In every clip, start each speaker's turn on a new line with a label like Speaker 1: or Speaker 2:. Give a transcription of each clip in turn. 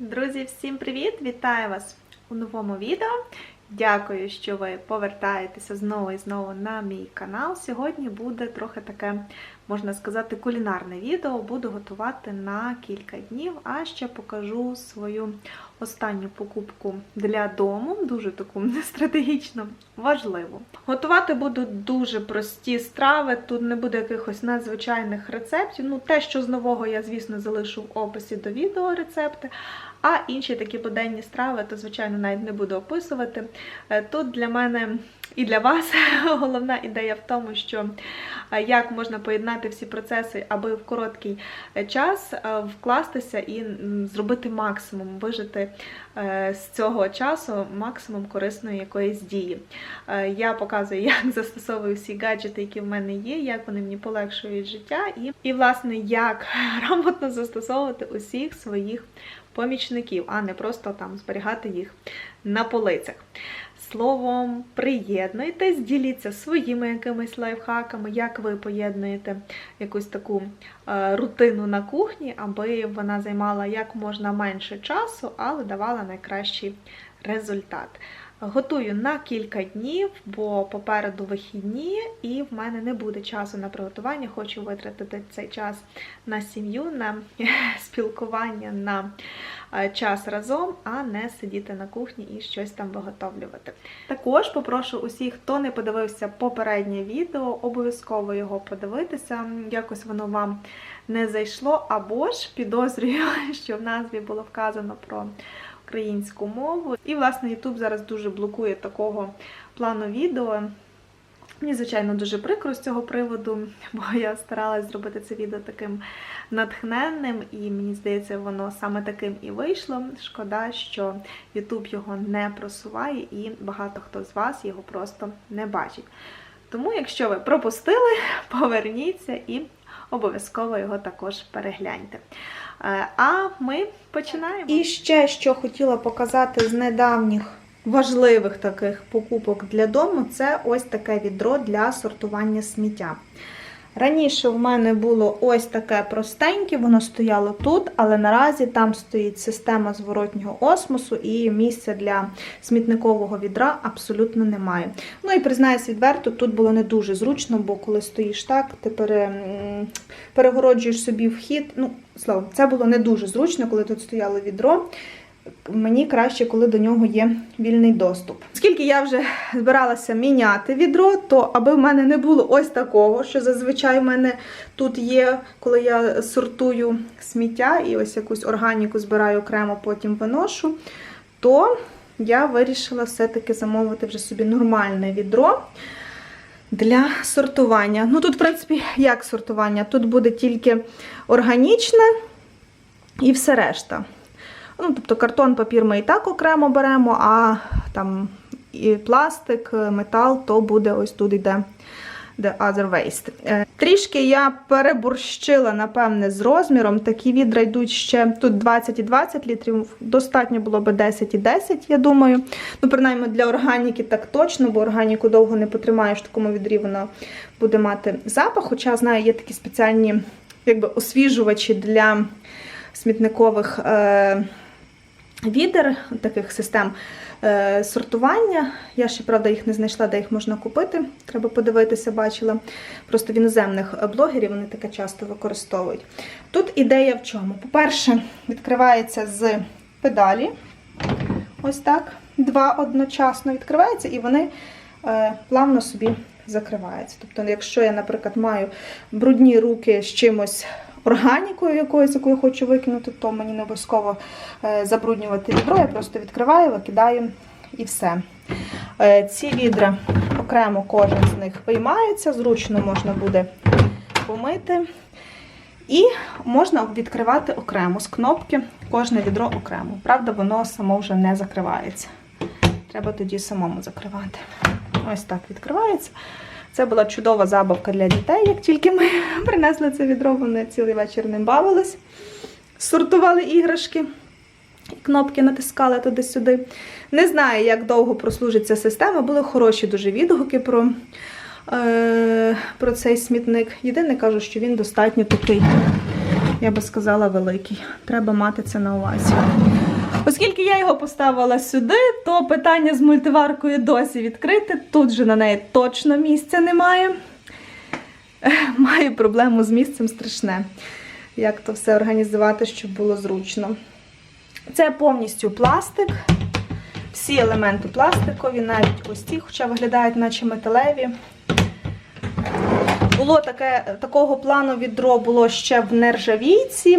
Speaker 1: Друзі, всім привіт! Вітаю вас у новому відео. Дякую, що ви повертаєтеся знову і знову на мій канал. Сьогодні буде трохи таке, можна сказати, кулінарне відео. Буду готувати на кілька днів, а ще покажу свою останню покупку для дому, дуже таку стратегічно важливу. Готувати буду дуже прості страви, тут не буде якихось надзвичайних рецептів. Ну, те, що з нового я, звісно, залишу в описі до відео рецепти. А інші такі буденні страви, то, звичайно, навіть не буду описувати. Е, Тут для мене і для вас головна ідея в тому, що е, як можна поєднати всі процеси, аби в короткий е, час вкластися і зробити максимум, вижити з цього часу максимум корисної якоїсь дії. Я показую, як застосовую всі гаджети, які в мене є, як вони мені полегшують життя, і, і власне, як грамотно застосовувати усіх своїх помічників, а не просто там зберігати їх на полицях. Словом, приєднуйтесь, діліться своїми якимись лайфхаками, як ви поєднуєте якусь таку е, рутину на кухні, аби вона займала як можна менше часу, але давала найкращий результат. Готую на кілька днів, бо попереду вихідні, і в мене не буде часу на приготування. Хочу витратити цей час на сім'ю, на спілкування, на е, час разом, а не сидіти на кухні і щось там виготовлювати. Також попрошу усіх, хто не подивився попереднє відео, обов'язково його подивитися. Якось воно вам не зайшло, або ж підозрюю, що в назві було вказано про українську мову. І, власне, YouTube зараз дуже блокує такого плану відео. Мені, звичайно, дуже прикро з цього приводу, бо я старалась зробити це відео таким натхненним, і мені здається, воно саме таким і вийшло. Шкода, що YouTube його не просуває, і багато хто з вас його просто не бачить. Тому, якщо ви пропустили, поверніться і обов'язково його також перегляньте. Е, А ми починаємо. І ще що хотіла показати з недавніх важливих таких покупок для дому, це ось таке відро для сортування сміття. Раніше в мене було ось таке простеньке, воно стояло тут, але наразі там стоїть система зворотнього осмосу і місця для смітникового відра абсолютно немає. Ну і признаюсь відверто, тут було не дуже зручно, бо коли стоїш так, ти пере, перегороджуєш собі вхід. Ну, словом, це було не дуже зручно, коли тут стояло відро. Мені краще, коли до нього є вільний доступ. Оскільки я вже збиралася міняти відро, то аби в мене не було ось такого, що зазвичай в мене тут є, коли я сортую сміття і ось якусь органіку збираю окремо, потім виношу, то я вирішила все-таки замовити вже собі нормальне відро. Для сортування. Ну тут, в принципі, як сортування? Тут буде тільки органічне і все решта. Ну, тобто картон, папір ми і так окремо беремо, а там і пластик, метал, то буде ось тут йде the other waste. Е, Трішки я переборщила, напевне, з розміром. Такі відра йдуть ще тут 20 і 20 літрів. Достатньо було би 10 і 10, я думаю. Ну, принаймні для органіки так точно, бо органіку довго не потримаєш в такому відрі, вона буде мати запах. Хоча, знаю, є такі спеціальні якби, освіжувачі для смітникових. Е- відер таких систем е, сортування. Я ще, правда, їх не знайшла, де їх можна купити. Треба подивитися, бачила. Просто в іноземних блогерів вони таке часто використовують. Тут ідея в чому? По-перше, відкривається з педалі. Ось так. Два одночасно відкриваються, і вони е, плавно собі закриваються. Тобто, якщо я, наприклад, маю брудні руки з чимось органікою якоюсь, яку я хочу викинути, то мені не обов'язково е, забруднювати відро. Я просто відкриваю, викидаю і все. Е, Ці відра окремо кожен з них виймається, зручно можна буде помити. І можна відкривати окремо з кнопки кожне відро окремо. Правда, воно само вже не закривається. Треба тоді самому закривати. Ось так відкривається. Це була чудова забавка для дітей. Як тільки ми принесли це відро, вони цілий вечір ним бавились, сортували іграшки, кнопки натискали туди-сюди. Не знаю, як довго прослужить ця система. Були хороші дуже відгуки про, е, про цей смітник. Єдине кажу, що він достатньо такий
Speaker 2: я би сказала, великий. Треба мати це на увазі. Оскільки я його поставила сюди, то питання з мультиваркою досі відкрите. Тут же на неї точно місця немає. Маю проблему з місцем страшне. Як то все організувати, щоб було зручно. Це повністю пластик. Всі елементи пластикові, навіть ось ці, хоча виглядають наче металеві. Було таке, такого плану відро було ще в нержавійці.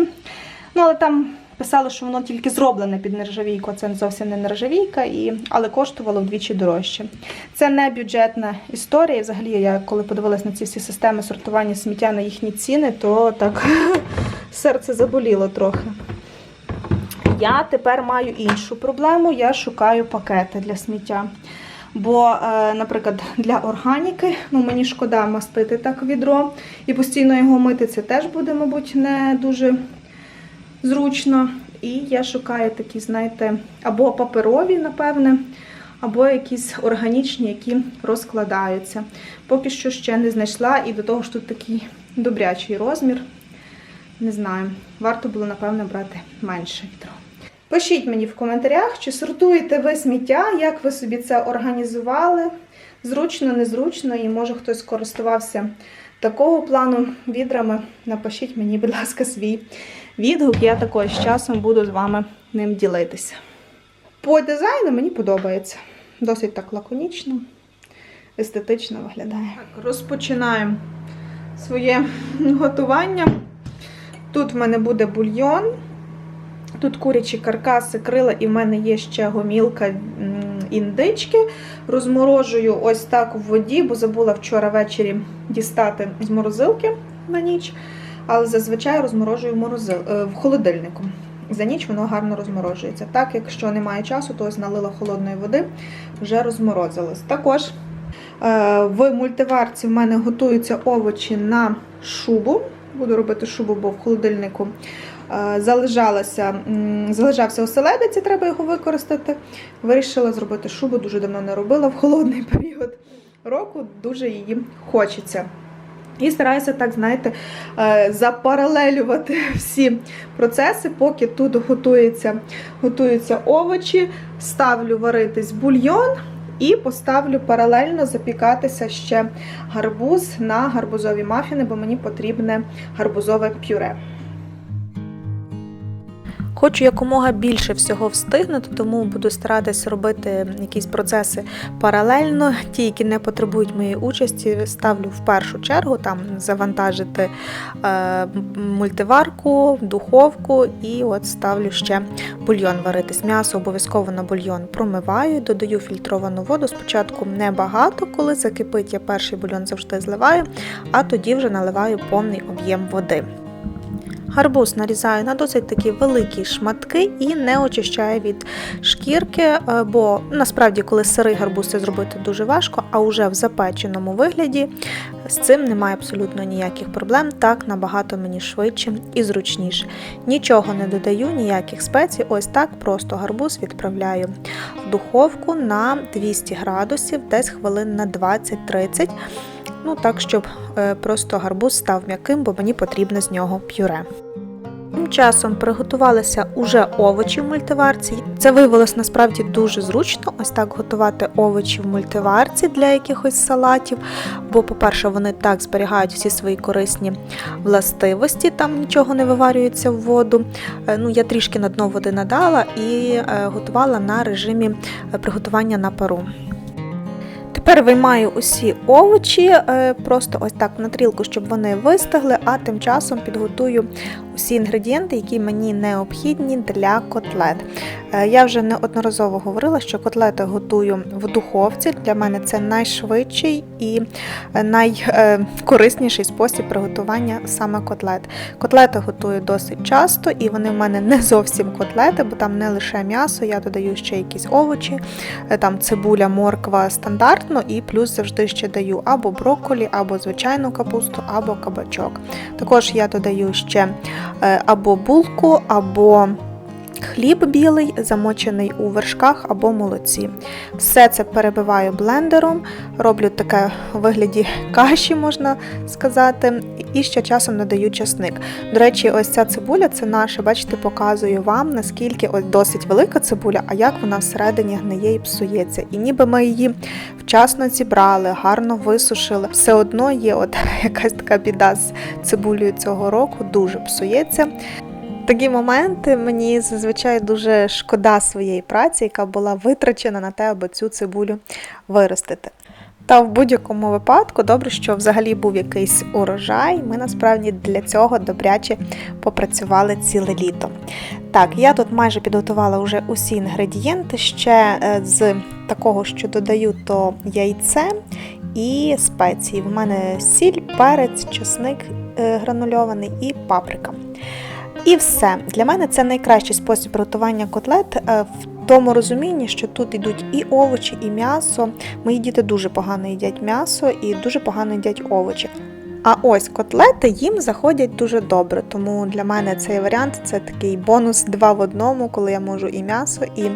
Speaker 2: Ну, але там писали, що воно тільки зроблене під нержавійку, це зовсім не нержавійка, і, але коштувало вдвічі дорожче. Це не бюджетна історія. Взагалі, я коли подивилась на ці всі системи сортування сміття на їхні ціни, то так серце заболіло трохи. Я тепер маю іншу проблему. Я шукаю пакети для сміття. Бо, е, наприклад, для органіки, ну мені шкода мастити так відро і постійно його мити, це теж буде, мабуть, не дуже зручно. І я шукаю такі, знаєте, або паперові, напевне, або якісь органічні, які розкладаються. Поки що ще не знайшла, і до того ж тут такий добрячий розмір. Не знаю, варто було, напевно, брати менше відро. Пишіть мені в коментарях, чи сортуєте ви сміття, як ви собі це організували. Зручно, незручно, і може хтось користувався такого плану відрами. Напишіть мені, будь ласка, свій відгук. Я також з часом буду з вами ним ділитися. По дизайну мені подобається. Досить так лаконічно, естетично виглядає. Так, розпочинаємо своє готування. Тут в мене буде бульйон. Тут курячі каркаси, крила, і в мене є ще гомілка індички. Розморожую ось так в воді, бо забула вчора ввечері дістати з морозилки на ніч. Але зазвичай розморожую морозил... е, в холодильнику. За ніч воно гарно розморожується. Так, якщо немає часу, то ось налила холодної води, вже розморозилось. Також е, в мультиварці в мене готуються овочі на шубу. Буду робити шубу, бо в холодильнику е, залежалася, залежався оселедець, і треба його використати. Вирішила зробити шубу, дуже давно не робила в холодний період року, дуже її хочеться. І стараюся так, знаєте, е, запаралелювати всі процеси, поки тут готується, готуються овочі, ставлю варитись бульйон і поставлю паралельно запікатися ще гарбуз на гарбузові мафіни, бо мені потрібне гарбузове пюре. Хочу якомога більше всього встигнути, тому буду старатися робити якісь процеси паралельно. Ті, які не потребують моєї участі, ставлю в першу чергу там завантажити е, мультиварку, духовку і от ставлю ще бульйон варитись. М'ясо обов'язково на бульйон промиваю, додаю фільтровану воду. Спочатку небагато, коли закипить, я перший бульйон завжди зливаю, а тоді вже наливаю повний об'єм води. Гарбуз нарізаю на досить такі великі шматки і не очищаю від шкірки, е, бо насправді, коли сирий гарбуз це зробити дуже важко, а уже в запеченому вигляді з цим немає абсолютно ніяких проблем. Так набагато мені швидше і зручніше. Нічого не додаю, ніяких спецій. Ось так просто гарбуз відправляю в духовку на 200 градусів, десь хвилин на 20-30. Ну так, щоб е, просто гарбуз став м'яким, бо мені потрібно з нього пюре. Тим часом приготувалися уже овочі в мультиварці. Це виявилось насправді дуже зручно, ось так готувати овочі в мультиварці для якихось салатів. Бо, по-перше, вони так зберігають всі свої корисні властивості, там нічого не виварюється в воду. Е, Ну, я трішки на дно води надала і е, готувала на режимі приготування на пару. Тепер виймаю усі овочі, е, просто ось так на трілку, щоб вони вистигли, а тим часом підготую усі інгредієнти, які мені необхідні для котлет. Е, Я вже неодноразово говорила, що котлети готую в духовці. Для мене це найшвидший і найкорисніший спосіб приготування саме котлет. Котлети готую досить часто, і вони в мене не зовсім котлети, бо там не лише м'ясо, я додаю ще якісь овочі, е, там цибуля, морква стандартно, і плюс завжди ще даю або брокколі, або звичайну капусту, або кабачок. Також я додаю ще е, або булку, або
Speaker 1: хліб білий, замочений у вершках або молоці. Все це перебиваю блендером, роблю таке у вигляді каші, можна сказати, і ще часом додаю часник. До речі, ось ця цибуля це наша, бачите, показую вам, наскільки ось досить велика цибуля, а як вона всередині гниє і псується. І ніби ми її вчасно зібрали, гарно висушили. Все одно є от якась така біда з цибулею цього року, дуже псується. Такі моменти мені зазвичай дуже шкода своєї праці, яка була витрачена на те, аби цю цибулю виростити. Та в будь-якому випадку добре, що взагалі був якийсь урожай. Ми насправді для цього добряче попрацювали ціле літо. Так, я тут майже підготувала вже усі інгредієнти. Ще е, з такого, що додаю, то яйце і спеції. В мене сіль, перець, чесник е, гранульований і паприка. І все. Для мене це найкращий спосіб готування котлет е, в тому розумінні, що тут йдуть і овочі, і м'ясо. Мої діти дуже погано їдять м'ясо і дуже погано їдять овочі. А ось котлети їм заходять дуже добре, тому для мене цей варіант це такий бонус два в одному, коли я можу і м'ясо, і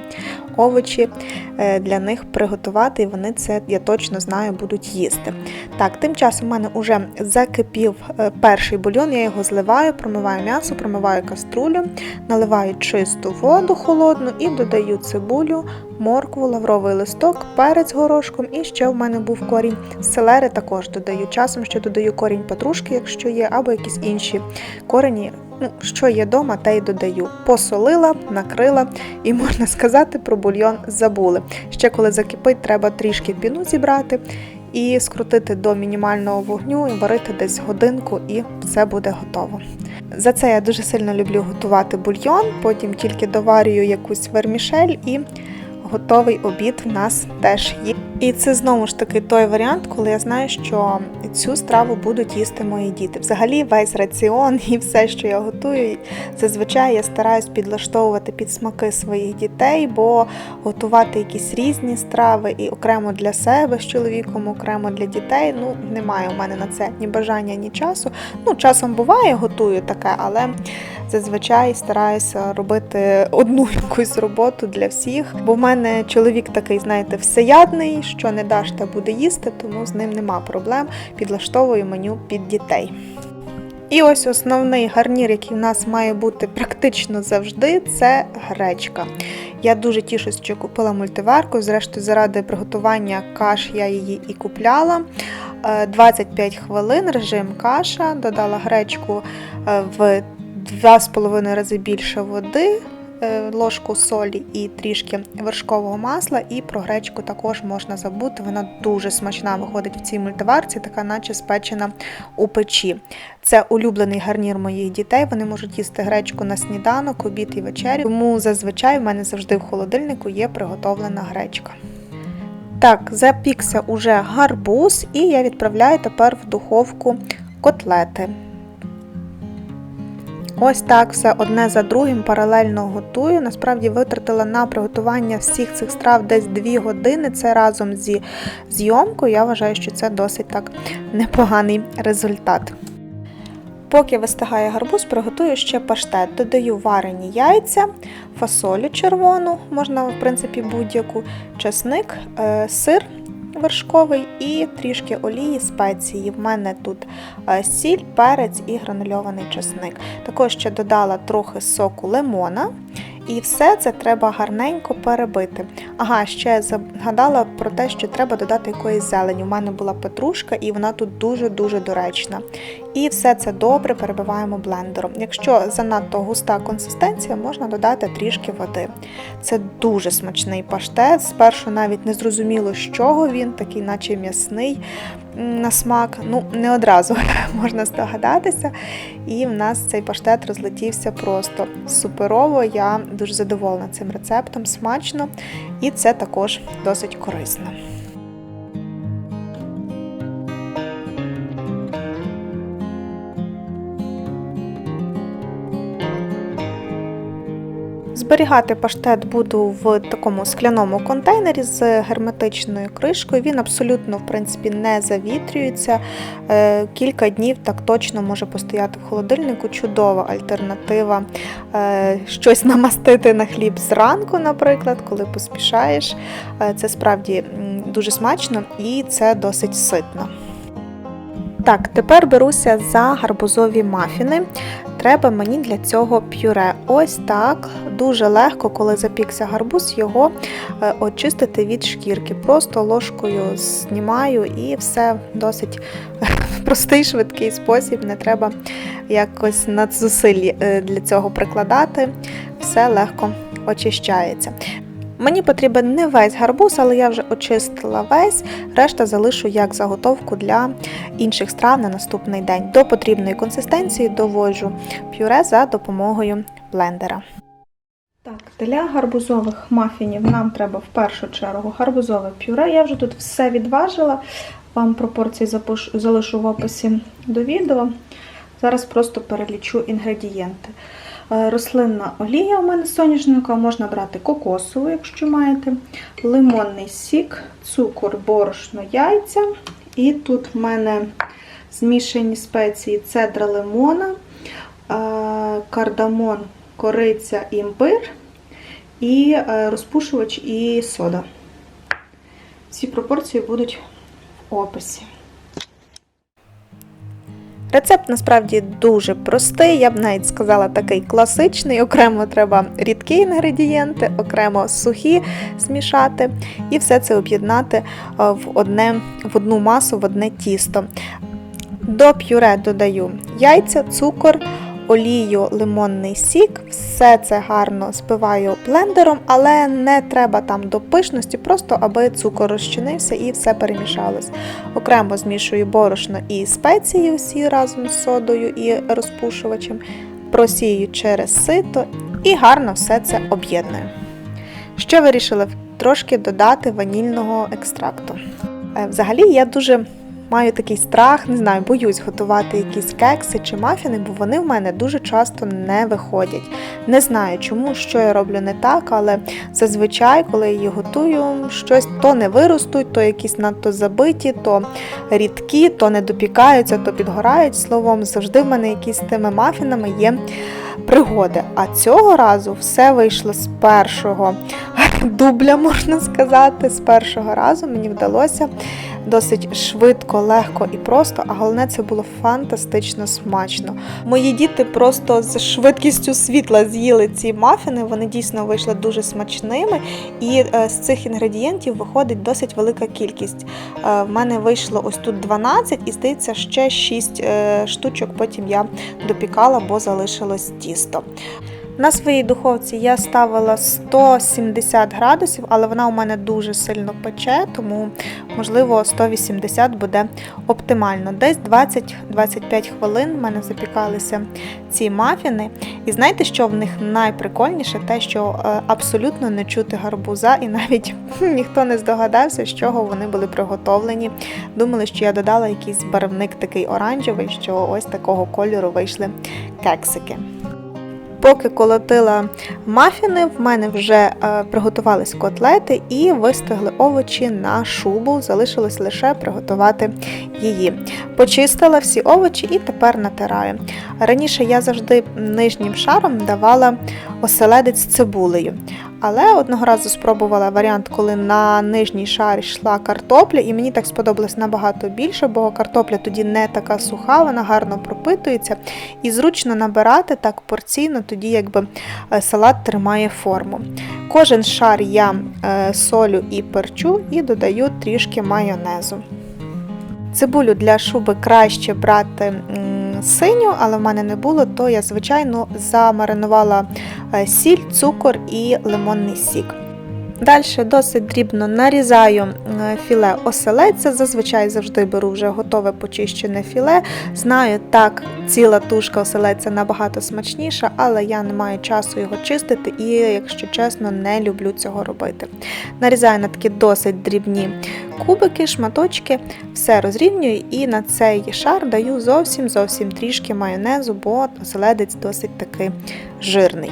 Speaker 1: овочі е, для них приготувати, і вони це, я точно знаю, будуть їсти. Так, тим часом у мене вже закипів е, перший бульйон, я його зливаю, промиваю м'ясо, промиваю каструлю, наливаю чисту воду холодну і додаю цибулю, моркву, лавровий листок, перець горошком і ще в мене був корінь селери, також додаю. Часом ще додаю корінь петрушки, якщо є, або якісь інші корені. Ну, що є вдома, те й додаю. Посолила, накрила і, можна сказати, про бульйон забули. Ще коли закипить, треба трішки піну зібрати і скрутити до мінімального вогню і варити десь годинку, і все буде готово. За це я дуже сильно люблю готувати бульйон, потім тільки доварюю якусь вермішель і готовий обід в нас теж є. І це знову ж таки той варіант, коли я знаю, що цю страву будуть їсти мої діти. Взагалі, весь раціон і все, що я готую, зазвичай я стараюсь підлаштовувати під смаки своїх дітей, бо готувати якісь різні страви і окремо для себе з чоловіком, окремо для дітей. Ну, немає у мене на це ні бажання, ні часу. Ну, часом буває, готую таке, але зазвичай стараюся робити одну якусь роботу для всіх. Бо в мене чоловік такий, знаєте, всеядний, що не даш, та буде їсти, тому з ним нема проблем. Підлаштовую меню під дітей. І ось основний гарнір, який в нас має бути практично завжди, це гречка. Я дуже тішусь, що купила мультиварку. Зрештою, заради приготування каш я її і купляла. 25 хвилин режим каша, додала гречку е, в 2,5 рази більше води, е, ложку солі і трішки вершкового масла, і про гречку також можна забути. Вона дуже смачна виходить в цій мультиварці, така наче спечена у печі. Це улюблений гарнір моїх дітей. Вони можуть їсти гречку на сніданок, обід і вечерю. Тому зазвичай в мене завжди в холодильнику є приготовлена гречка. Так, запікся уже гарбуз, і я відправляю тепер в духовку котлети. Ось так все одне за другим паралельно готую. Насправді витратила на приготування всіх цих страв десь 2 години. Це разом зі зйомкою. Я вважаю, що це досить так непоганий результат. Поки вистигає гарбуз, приготую ще паштет. Додаю варені яйця, фасолю червону, можна, в принципі, будь-яку, чесник, е, сир вершковий і трішки олії, спеції. В мене тут е, сіль, перець і гранульований чесник. Також ще додала трохи соку лимона. І все це треба гарненько перебити. Ага, ще згадала про те, що треба додати якоїсь зелені. У мене була петрушка, і вона тут дуже-дуже доречна. І все це добре перебиваємо блендером. Якщо занадто густа консистенція, можна додати трішки води. Це дуже смачний паштет. Спершу навіть не зрозуміло, з чого він, такий, наче м'ясний на смак. Ну, не одразу можна здогадатися. І в нас цей паштет розлетівся просто суперово. Я дуже задоволена цим рецептом, смачно, і це також досить корисно. Зберігати паштет буду в такому скляному контейнері з герметичною кришкою. Він абсолютно в принципі не завітрюється. Е, Кілька днів так точно може постояти в холодильнику. Чудова альтернатива. Е, Щось намастити на хліб зранку, наприклад, коли поспішаєш. Е, Це справді дуже смачно і це досить ситно. Так, тепер беруся за гарбузові мафіни. Треба мені для цього пюре. Ось так. Дуже легко, коли запікся гарбуз, його е, очистити від шкірки. Просто ложкою знімаю і все досить простий, швидкий спосіб. Не треба якось надзусиль е, для цього прикладати. Все легко очищається. Мені потрібен не весь гарбуз, але я вже очистила весь, решта залишу як заготовку для інших страв на наступний день. До потрібної консистенції доводжу пюре за допомогою блендера. Так, для гарбузових мафінів нам треба в першу чергу гарбузове пюре. Я вже тут все відважила, вам пропорції залишу в описі до відео. Зараз просто перелічу інгредієнти. Е, Рослинна олія у мене соняшника, можна брати кокосову, якщо маєте, лимонний сік, цукор, борошно, яйця. І тут в мене змішані спеції цедра лимона, е, кардамон, кориця, імбир і е, розпушувач і сода. Ці пропорції будуть в описі. Рецепт насправді дуже простий, я б навіть сказала такий класичний. Окремо треба рідкі інгредієнти, окремо сухі змішати і все це об'єднати е, в, одне, в одну масу, в одне тісто. До пюре додаю яйця, цукор, олію, лимонний сік. Все це гарно збиваю блендером, але не треба там до пишності, просто аби цукор розчинився і все перемішалось. Окремо змішую борошно і спеції усі разом з содою і розпушувачем, просію через сито і гарно все це об'єдную. Ще вирішила трошки додати ванільного екстракту. Е, Взагалі я дуже маю такий страх, не знаю, боюсь готувати якісь кекси чи мафіни, бо вони в мене дуже часто не виходять. Не знаю чому, що я роблю не так, але зазвичай, коли я її готую, щось то не виростуть, то якісь надто забиті, то рідкі, то не допікаються, то підгорають. Словом, завжди в мене якісь з тими мафінами є пригоди. А цього разу все вийшло з першого дубля, можна сказати. З першого разу мені вдалося досить швидко, легко і просто, а головне, це було фантастично смачно. Мої діти просто з швидкістю світла з'їли ці мафіни, вони дійсно вийшли дуже смачними, і е, з цих інгредієнтів виходить досить велика кількість. Е, В мене вийшло ось тут 12 і здається ще 6 е, штучок. Потім я допікала, бо залишилось тісто. На своїй духовці я ставила 170 градусів, але вона у мене дуже сильно пече, тому можливо 180 буде оптимально. Десь 20-25 хвилин в мене запікалися ці мафіни. І знаєте, що в них найприкольніше? Те, що е, абсолютно не чути гарбуза, і навіть ніхто не здогадався, з чого вони були приготовлені. Думали, що я додала якийсь барвник такий оранжевий, що ось такого кольору вийшли кексики. Поки колотила мафіни, в мене вже е, приготувались котлети і вистигли овочі на шубу. Залишилось лише приготувати її. Почистила всі овочі і тепер натираю. Раніше я завжди нижнім шаром давала оселедець з цибулею. Але одного разу спробувала варіант, коли на нижній шар йшла картопля, і мені так сподобалось набагато більше, бо картопля тоді не така суха, вона гарно пропитується і зручно набирати так порційно, тоді якби е, салат тримає форму. Кожен шар я е, солю і перчу і додаю трішки майонезу. Цибулю для шуби краще брати синю, але в мене не було, то я, звичайно, замаринувала е, сіль, цукор і лимонний сік. Далі досить дрібно нарізаю е, філе оселедця. Зазвичай завжди беру вже готове почищене філе. Знаю, так, ціла тушка оселедця набагато смачніша, але я не маю часу його чистити і, якщо чесно, не люблю цього робити. Нарізаю на такі досить дрібні кубики, шматочки, все розрівнюю і на цей шар даю зовсім зовсім трішки майонезу, бо оселедець досить таки жирний.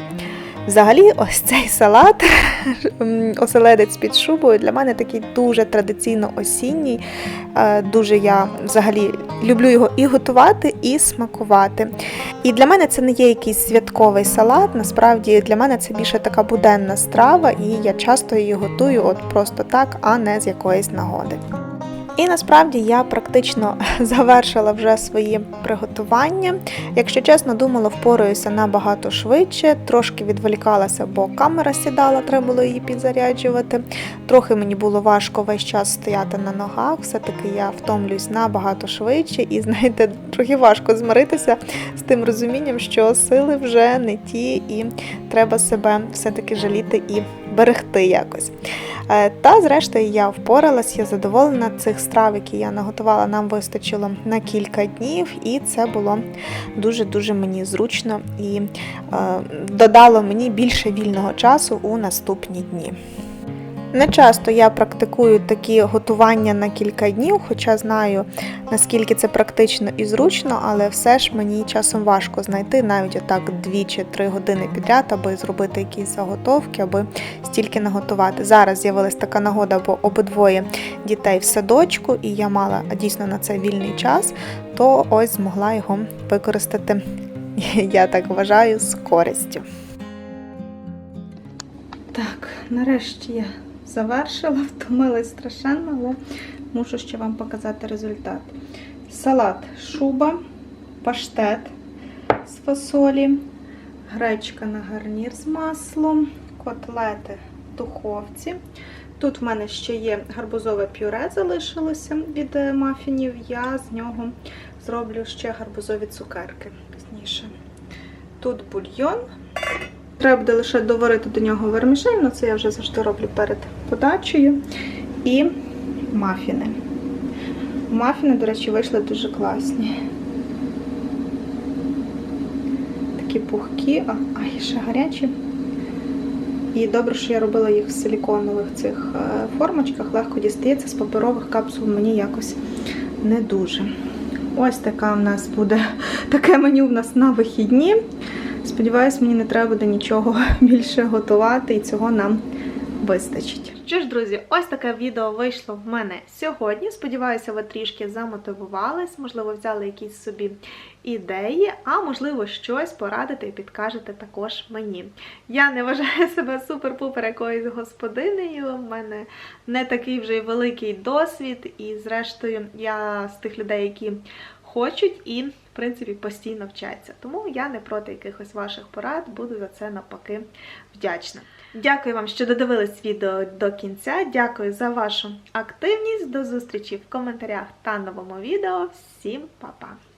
Speaker 1: Взагалі, ось цей салат, оселедець під шубою, для мене такий дуже традиційно осінній. Е, Дуже я взагалі люблю його і готувати, і смакувати. І для мене це не є якийсь святковий салат. Насправді для мене це більше така буденна страва, і я часто її готую от просто так, а не з якоїсь нагоди. І насправді я практично завершила вже свої приготування. Якщо чесно, думала, впораюся набагато швидше, трошки відволікалася, бо камера сідала, треба було її підзаряджувати. Трохи мені було важко весь час стояти на ногах, все-таки я втомлююсь набагато швидше, і знаєте, трохи важко змиритися з тим розумінням, що сили вже не ті, і треба себе все-таки жаліти і берегти якось. Е, Та, зрештою, я впоралась, я задоволена цих страв, які я наготувала, нам вистачило на кілька днів, і це було дуже-дуже мені зручно і е, додало мені більше вільного часу у наступні дні. Не часто я практикую такі готування на кілька днів, хоча знаю, наскільки це практично і зручно, але все ж мені часом важко знайти навіть отак 2 чи 3 години підряд, аби зробити якісь заготовки, аби стільки наготувати. Зараз з'явилась така нагода, бо обидвоє дітей в садочку, і я мала дійсно на це вільний час, то ось змогла його використати, я так вважаю, з користю. Так, нарешті я завершила, втомилась страшенно, але мушу ще вам показати результат. Салат шуба, паштет з фасолі, гречка на гарнір з маслом, котлети в духовці. Тут в мене ще є гарбузове пюре залишилося від е, мафінів. Я з нього зроблю ще гарбузові цукерки пізніше. Тут бульйон. Треба буде лише доварити до нього вермішель, але це я вже завжди роблю перед подачею. І мафіни. Мафіни, до речі, вийшли дуже класні. Такі пухкі, а, а ще гарячі. І добре, що я робила їх в силіконових цих е, формочках, легко дістається, з паперових капсул мені якось не дуже. Ось така в нас буде таке меню в нас на вихідні. Сподіваюсь, мені не треба буде нічого більше готувати, і цього нам вистачить. Що ж, друзі, ось таке відео вийшло в мене сьогодні. Сподіваюся, ви трішки замотивувались, можливо, взяли якісь собі ідеї, а можливо, щось порадите і підкажете також мені. Я не вважаю себе супер-пупер якоюсь господинею. У мене не такий вже й великий досвід, і зрештою, я з тих людей, які хочуть і, в принципі, постійно вчаться. Тому я не проти якихось ваших порад, буду за це навпаки вдячна. Дякую вам, що додивились відео до кінця. Дякую за вашу активність. До зустрічі в коментарях та новому відео. Всім па-па!